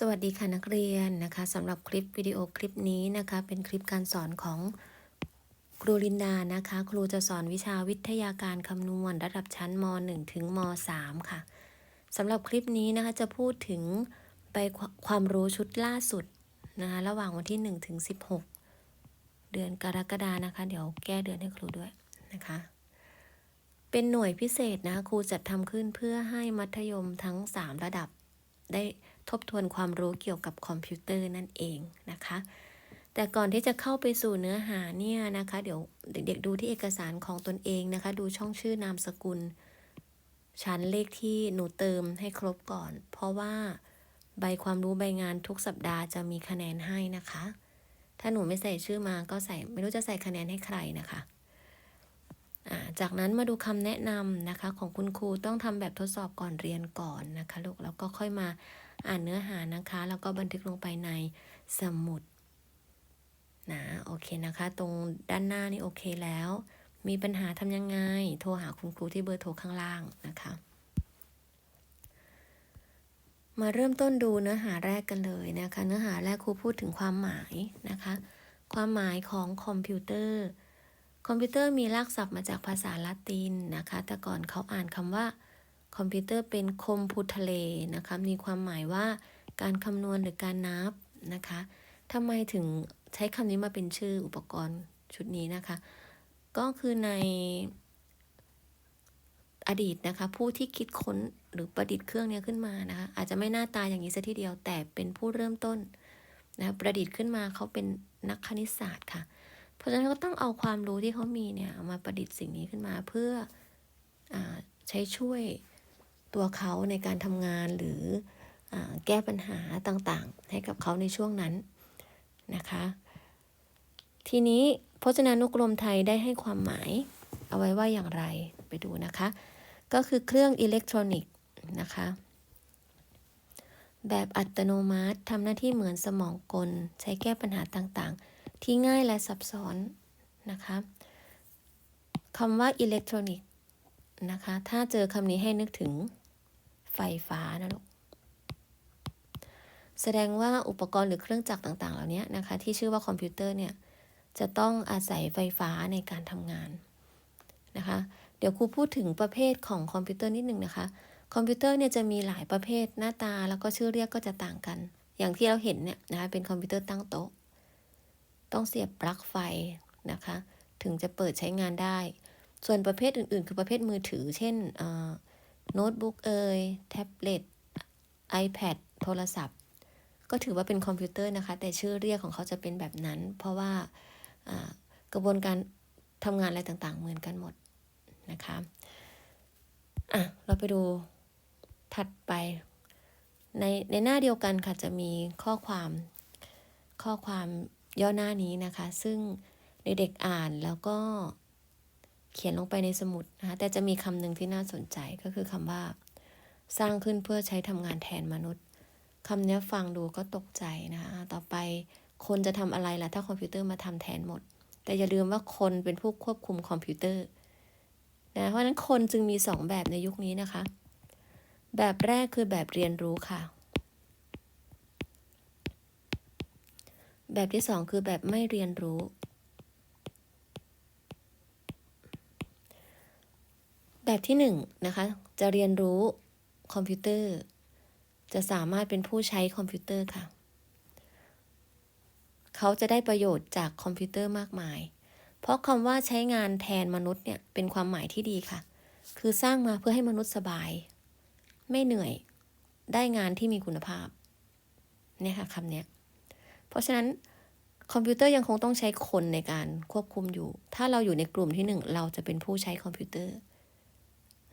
สวัสดีค่ะนักเรียนนะคะสำหรับคลิปวิดีโอคลิปนี้นะคะ เป็นคลิปการสอนของครูลินดานะคะ ครูจะสอนวิชาวิทยาการคำนวณ ระดับชั้นม .1 ถึงม .3 ค่ะสำหรับคลิปนี้นะคะจะพูดถึงไปความรู้ชุดล่าสุดนะคะระหว่างวันที่1ถึง16 เดือนกรกฎานะคะ เดี๋ยวแก้เดือนให้ครูด้วยนะคะ เป็นหน่วยพิเศษนะคะครูจัดทำขึ้นเพื่อให้มัธยมทั้ง 3 ระดับได้ ทบทวนความรู้เกี่ยวกับคอมพิวเตอร์นั่นเองนะคะ แต่ก่อนที่จะเข้าไปสู่เนื้อหาเนี่ยนะคะ เดี๋ยวเด็กๆดูที่เอกสารของตนเองนะคะ ดูช่องชื่อนามสกุล ชั้นเลขที่หนูเติมให้ครบก่อน เพราะว่าใบความรู้ใบงานทุกสัปดาห์จะมีคะแนนให้นะคะ ถ้าหนูไม่ใส่ชื่อมาก็ใส่ไม่รู้จะใส่คะแนนให้ใครนะคะจากนั้นมาดูคำแนะนำนะคะ ของคุณครูต้องทำแบบทดสอบก่อนเรียนก่อนนะคะลูกแล้วก็ค่อยมา อ่านเนื้อหานะคะ แล้วก็บันทึกลงไปในสมุดนะโอเคนะคะ ตรงด้านหน้านี่โอเคแล้ว มีปัญหาทำยังไง โทรหาคุณครูที่เบอร์โทรข้างล่างนะคะ มาเริ่มต้นดูเนื้อหาแรกกันเลยนะคะ เนื้อหาแรกครูพูดถึงความหมายนะคะ ความหมายของคอมพิวเตอร์ คอมพิวเตอร์มีรากศัพท์มาจากภาษาละตินนะคะ แต่ก่อนเขาอ่านคำว่า คอมพิวเตอร์เป็นคมพูทะเลนะคะ มีความหมายว่าการคำนวณหรือการนับนะคะทำไมถึงใช้คำนี้มาเป็นชื่ออุปกรณ์ชุดนี้นะคะ ก็คือในอดีตนะคะ ผู้ที่คิดค้นหรือประดิษฐ์เครื่องนี้ขึ้นมานะคะ อาจจะไม่หน้าตาอย่างนี้ซะทีเดียวแต่เป็นผู้เริ่มต้นนะประดิษฐ์ขึ้นมาเขาเป็นนักคณิตศาสตร์ค่ะ เพราะฉะนั้นก็ต้องเอาความรู้ที่เขามีเนี่ยมาประดิษฐ์สิ่งนี้ขึ้นมาเพื่ออใช้ช่วย ตัวเขาในการทำงานหรืออแก้ปัญหาต่างๆ ให้กับเขาในช่วงนั้นนะคะ ทีนี้พจนานุกรมไทยได้ให้ความหมายเอาไว้ว่าอย่างไรไปดูนะคะ ก็คือเครื่องอิเล็กทรอนิกส์นะคะ แบบอัตโนมัติทำหน้าที่เหมือนสมองกล ใช้แก้ปัญหาต่างๆ ที่ง่ายและซับซ้อนนะคะคำว่าอิเล็กทรอนิกส์ นะคะ ถ้าเจอคำนี้ให้นึกถึงไฟฟ้านะลูก แสดงว่าอุปกรณ์หรือเครื่องจักรต่าง ๆ เหล่านี้นะคะ ที่ชื่อว่าคอมพิวเตอร์เนี่ย จะต้องอาศัยไฟฟ้าในการทำงานนะคะ เดี๋ยวครูพูดถึงประเภทของคอมพิวเตอร์นิดหนึ่งนะคะ คอมพิวเตอร์เนี่ยจะมีหลายประเภทหน้าตาแล้วก็ชื่อเรียกก็จะต่างกัน อย่างที่เราเห็นเนี่ยนะคะ เป็นคอมพิวเตอร์ตั้งโต๊ะ ต้องเสียบปลั๊กไฟนะคะ ถึงจะเปิดใช้งานได้ ส่วนประเภทอื่นๆ คือประเภทมือถือ เช่นโน้ตบุ๊กเอ่ยแท็บเล็ต iPad โทรศัพท์ ก็ถือว่าเป็นคอมพิวเตอร์นะคะ แต่ชื่อเรียกของเขาจะเป็นแบบนั้น เพราะว่ากระบวนการทำงานอะไรต่างๆ เหมือนกันหมดนะคะอะเราไปดูถัดไป ในในหน้าเดียวกันค่ะจะมีข้อความข้อความย่อหน้านี้นะคะ ซึ่งเด็กๆอ่านแล้วก็ เขียนลงไปในสมุดนะคะแต่จะมีคำหนึ่งที่น่าสนใจก็คือคำว่า สร้างขึ้นเพื่อใช้ทำงานแทนมนุษย์คำนี้ฟังดูก็ตกใจนะคะต่อไปคนจะทำอะไรล่ะถ้าคอมพิวเตอร์มาทำแทนหมด แต่อย่าลืมว่าคนเป็นผู้ควบคุมคอมพิวเตอร์นะเพราะนั้นคนจึงมีสองแบบในยุคนี้นะคะ แบบแรกคือแบบเรียนรู้ค่ะ แบบที่สองคือแบบไม่เรียนรู้ แบบที่1นนะคะ จะเรียนรู้คอมพิวเตอร์ จะสามารถเป็นผู้ใช้คอมพิวเตอร์ค่ะ เขาจะได้ประโยชน์จากคอมพิวเตอร์มากมาย เพราะคำว่าใช้งานแทนมนุษย์เนี่ยเป็นความหมายที่ดีค่ะ คือสร้างมาเพื่อให้มนุษย์สบาย ไม่เหนื่อย ได้งานที่มีคุณภาพ เนี่ยค่ะคำนี้เพราะฉะนั้นคอมพิวเตอร์ยังคงต้องใช้คนในการควบคุมอยู่ ถ้าเราอยู่ในกลุ่มที่ 1 เราจะเป็นผู้ใช้คอมพิวเตอร์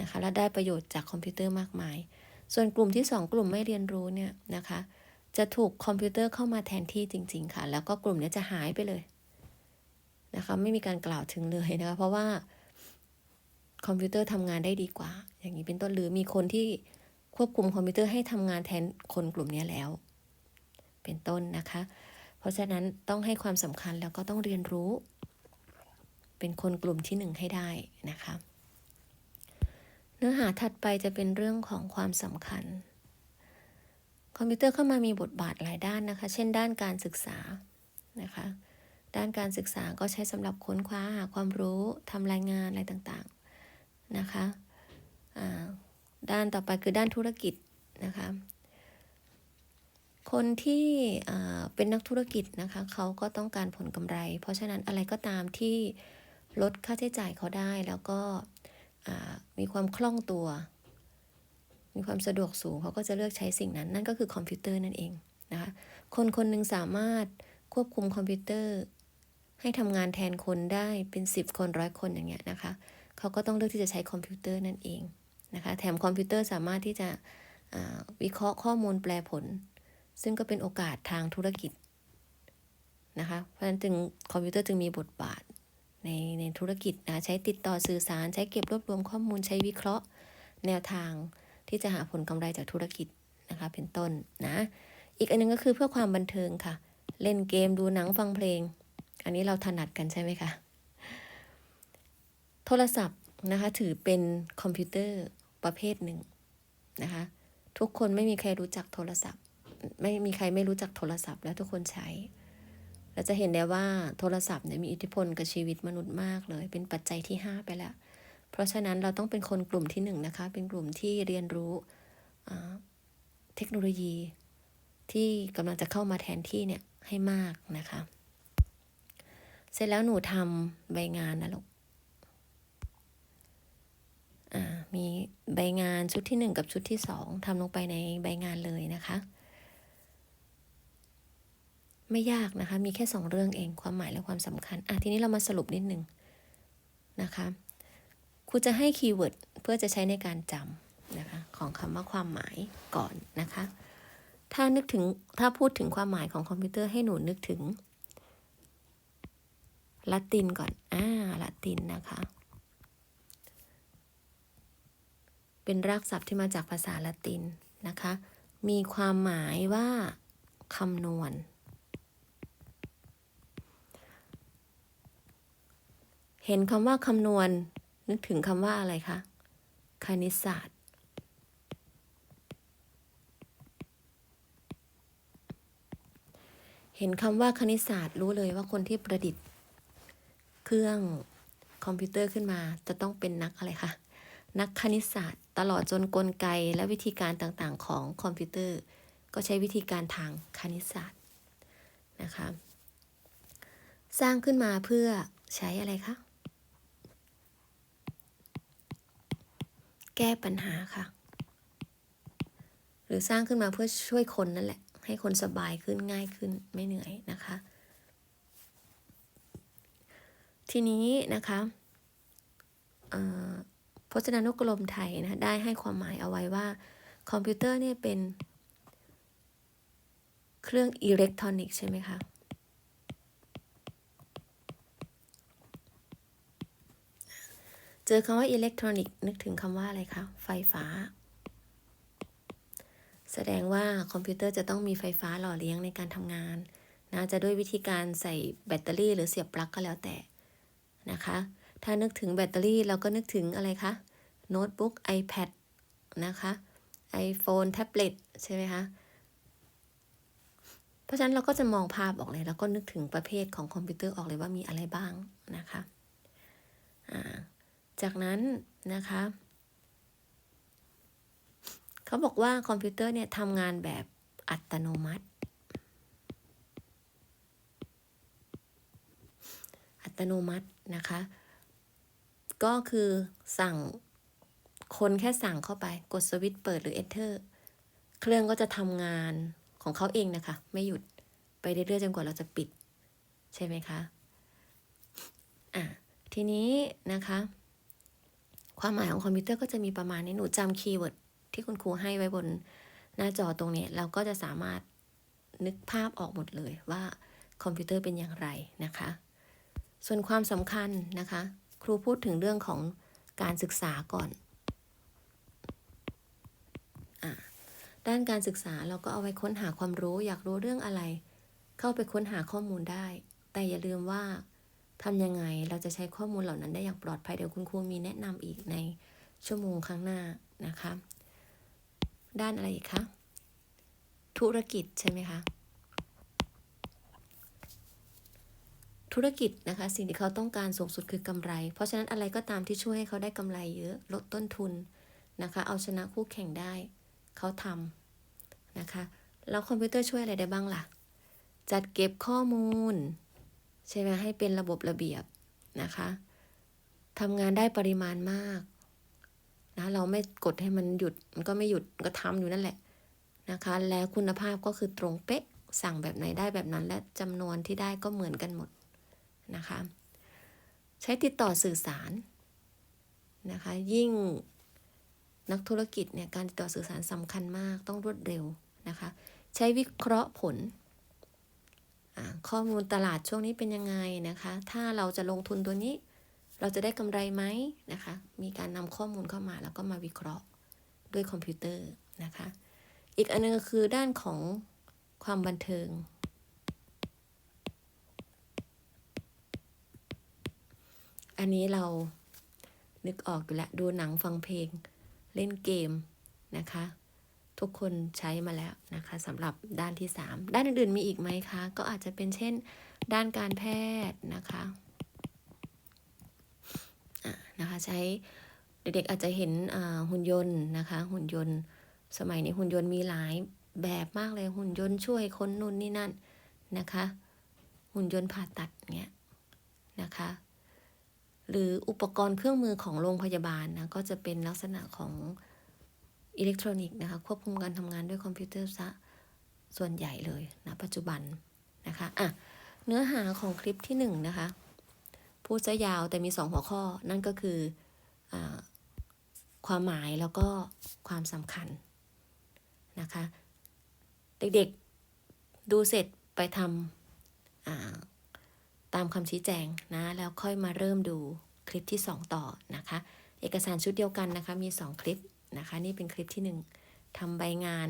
นะคะและได้ประโยชน์จากคอมพิวเตอร์มากมาย ส่วนกลุ่มที่ 2 กลุ่มไม่เรียนรู้เนี่ยนะคะจะถูกคอมพิวเตอร์เข้ามาแทนที่จริง ๆ ค่ะ แล้วก็กลุ่มนี้จะหายไปเลยนะคะไม่มีการกล่าวถึงเลยนะคะเพราะว่าคอมพิวเตอร์ทำงานได้ดีกว่า อย่างนี้เป็นต้นหรือมีคนที่ควบคุมคอมพิวเตอร์ให้ทำงานแทนคนกลุ่มนี้แล้ว เป็นต้นนะคะ เพราะฉะนั้นต้องให้ความสำคัญแล้วก็ต้องเรียนรู้ เป็นคนกลุ่มที่หนึ่งให้ได้นะคะ เนื้อหาถัดไปจะเป็นเรื่องของความสำคัญ คอมพิวเตอร์เข้ามามีบทบาทหลายด้านนะคะ เช่นด้านการศึกษานะคะ ด้านการศึกษาก็ใช้สำหรับค้นคว้าหาความรู้ทำรายงานอะไรต่างๆนะคะด้านต่อไปคือด้านธุรกิจนะคะ คนที่เป็นนักธุรกิจนะคะเขาก็ต้องการผลกำไร เพราะฉะนั้นอะไรก็ตามที่ลดค่าใช้จ่ายเขาได้แล้วก็ มีความคล่องตัว มีความสะดวกสูงเขาก็จะเลือกใช้สิ่งนั้น นั่นก็คือคอมพิวเตอร์นั่นเองนะคะคนคนหนึ่งสามารถควบคุมคอมพิวเตอร์ ให้ทำงานแทนคนได้เป็น 10 คนร้อยคนอย่างเงี้ยนะคะเขาก็ต้องเลือกที่จะใช้คอมพิวเตอร์นั่นเองนะคะแถมคอมพิวเตอร์สามารถที่จะวิเคราะห์ข้อมูลแปลผล ซึ่งก็เป็นโอกาสทางธุรกิจนะคะเพราะฉะนั้นจึงคอมพิวเตอร์จึงมีบทบาท ในในธุรกิจนะใช้ติดต่อสื่อสาร ใช้เก็บรวบรวมข้อมูลใช้วิเคราะห์ แนวทางที่จะหาผลกำไรจากธุรกิจนะคะเป็นต้นนะอีกอันหนึงก็คือเพื่อความบันเทิงค่ะ เล่นเกมดูหนังฟังเพลง อันนี้เราถนัดกันใช่ไหมคะโทรศัพท์นะคะถือเป็นคอมพิวเตอร์ประเภทหนึ่งนะคะทุกคนไม่มีใครรู้จักโทรศัพท์ ไม่มีใครไม่รู้จักโทรศัพท์แล้วทุกคนใช้ เราจะเห็นได้ว่าโทรศัพท์เนี่ยมีอิทธิพลกับชีวิตมนุษย์มากเลย เป็นปัจจัยที่ 5 ไปแล้ว เพราะฉะนั้นเราต้องเป็นคนกลุ่มที่1นงนะคะ เป็นกลุ่มที่เรียนรู้เทคโนโลยี ที่กำลังจะเข้ามาแทนที่เนี่ยให้มากนะคะ เสร็จแล้วหนูทำใบงานนะลูกมีใบงานชุดที่หนึ่งกับชุดที่สองทำลงไปในใบงานเลยนะคะ ไม่ยากนะคะ มีแค่สองเรื่องเองความหมายและความสำคัญอะทีนี้เรามาสรุปนิดหนึ่งนะคะครูจะให้คีย์เวิร์ดเพื่อจะใช้ในการจำนะคะของคำว่าความหมายก่อนนะคะ ถ้านึกถึงถ้าพูดถึงความหมายของคอมพิวเตอร์ให้หนูนึกถึงละตินก่อน อ่าละตินนะคะ เป็นรากศัพท์ที่มาจากภาษาละตินนะคะ มีความหมายว่าคำนวณ เห็นคำว่าคำนวณ นึกถึงคำว่าอะไรคะ คณิตศาสตร์ เห็นคำว่าคณิตศาสตร์รู้เลยว่าคนที่ประดิษฐ์ เครื่องคอมพิวเตอร์ขึ้นมาจะต้องเป็นนักอะไรคะ นักคณิตศาสตร์ ตลอดจนกลไกและวิธีการต่างๆ ของคอมพิวเตอร์ ก็ใช้วิธีการทางคณิตศาสตร์นะคะ สร้างขึ้นมาเพื่อใช้อะไรคะ แก้ปัญหาค่ะ หรือสร้างขึ้นมาเพื่อช่วยคนนั่นแหละ ให้คนสบายขึ้นง่ายขึ้นไม่เหนื่อยนะคะ ทีนี้นะคะพจนานุกรมไทยนะได้ให้ความหมายเอาไว้ว่า คอมพิวเตอร์เนี่ยเป็นเครื่องอิเล็กทรอนิกส์ใช่ไหมคะ เจอคำว่าอิเล็กทรอนิกส์นึกถึงคำว่าอะไรคะ ไฟฟ้า แสดงว่าคอมพิวเตอร์จะต้องมีไฟฟ้าหล่อเลี้ยงในการทำงานนะจะด้วยวิธีการใส่แบตเตอรี่หรือเสียบปลั๊กก็แล้วแต่นะคะ ถ้านึกถึงแบตเตอรี่เราก็นึกถึงอะไรคะ โน้ตบุ๊ก iPad นะคะ iPhone แท็บเล็ตใช่ไหมคะ เพราะฉะนั้นเราก็จะมองภาพออกเลย แล้วก็นึกถึงประเภทของคอมพิวเตอร์ออกเลยว่ามีอะไรบ้างนะคะ อ่า จากนั้นนะคะ เขาบอกว่าคอมพิวเตอร์เนี่ยทำงานแบบอัตโนมัติ อัตโนมัตินะคะ ก็คือสั่งคนแค่สั่งเข้าไปกดสวิตช์เปิดหรือ enter เครื่องก็จะทำงานของเขาเองนะคะ ไม่หยุดไปเรื่อยๆจนกว่าเราจะปิด ใช่ไหมคะ อะ ทีนี้นะคะ ความหมายของคอมพิวเตอร์ก็จะมีประมาณนี้หนูจำคีย์เวิร์ดที่คุณครูให้ไว้บนหน้าจอตรงนี้ เราก็จะสามารถนึกภาพออกหมดเลยว่าคอมพิวเตอร์เป็นอย่างไรนะคะ ส่วนความสำคัญนะคะ ครูพูดถึงเรื่องของการศึกษาก่อนอด้านการศึกษาเราก็เอาไว้ค้นหาความรู้ อยากรู้เรื่องอะไร เข้าไปค้นหาข้อมูลได้ แต่อย่าลืมว่า ทำยังไงเราจะใช้ข้อมูลเหล่านั้นได้อย่างปลอดภัยเดี๋ยวคุณครูมีแนะนำอีกในชั่วโมงข้างหน้านะคะ ด้านอะไรอีกคะธุรกิจใช่ไหมคะธุรกิจนะคะสิ่งที่เขาต้องการสูงสุดคือกำไร เพราะฉะนั้นอะไรก็ตามที่ช่วยให้เขาได้กำไรเยอะลดต้นทุนนะคะ เอาชนะคู่แข่งได้เขาทำนะคะแล้วคอมพิวเตอร์ช่วยอะไรได้บ้างล่ะ จัดเก็บข้อมูล ใช่ไหมให้เป็นระบบระเบียบนะคะทำงานได้ปริมาณมากนะเราไม่กดให้มันหยุด มันก็ไม่หยุดก็ทำอยู่นั่นแหละนะคะ แล้วคุณภาพก็คือตรงเป๊ะสั่งแบบไหนได้แบบนั้น และจำนวนที่ได้ก็เหมือนกันหมดนะคะ ใช้ติดต่อสื่อสารนะคะ ยิ่งนักธุรกิจเนี่ยการติดต่อสื่อสารสำคัญมากต้องรวดเร็วนะคะ ใช้วิเคราะห์ผล ข้อมูลตลาดช่วงนี้เป็นยังไงนะคะ ถ้าเราจะลงทุนตัวนี้ เราจะได้กำไรไหมนะคะ มีการนำข้อมูลเข้ามาแล้วก็มาวิเคราะห์ด้วยคอมพิวเตอร์นะคะ อีกอันนึงคือด้านของความบันเทิง อันนี้เรานึกออกอยู่แล้วดูหนังฟังเพลงเล่นเกมนะคะ ทุกคนใช้มาแล้วนะคะสำหรับด้านที่ 3 ด้านอื่นๆมีอีกไหมคะ ก็อาจจะเป็นเช่น ด้านการแพทย์นะคะอะนะคะใช้เด็กๆอาจจะเห็นอ่าหุ่นยนต์นะคะ หุ่นยนต์สมัยนี้หุ่นยนต์มีหลายแบบมากเลยหุ่นยนต์ช่วยคนนู่นนี่นั่นนะคะ หุ่นยนต์ผ่าตัดเงี้ยนะคะ หรืออุปกรณ์เครื่องมือของโรงพยาบาลนะก็จะเป็นลักษณะของ อิเล็กทรอนิกส์นะคะควบคุมการทำงานด้วยคอมพิวเตอร์ซะส่วนใหญ่เลยนะปัจจุบันนะคะอะเนื้อหาของคลิปที่หนึ่งนะคะพูดจะยาวแต่มีสองหัวข้อนั่นก็คืออความหมายแล้วก็ความสำคัญนะคะเด็กๆดูเสร็จไปทำตามคำชี้แจงนะแล้วค่อยมาเริ่มดูคลิปที่ 2 ต่อนะคะ เอกสารชุดเดียวกันนะคะมี 2 คลิป นะคะ นี่เป็นคลิปที่ 1ทำใบงาน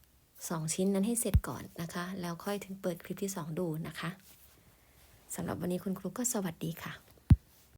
2 ชิ้นนั้นให้เสร็จก่อนนะคะ แล้วค่อยถึงเปิดคลิปที่ 2 ดูนะคะสำหรับวันนี้คุณครูก็สวัสดีค่ะ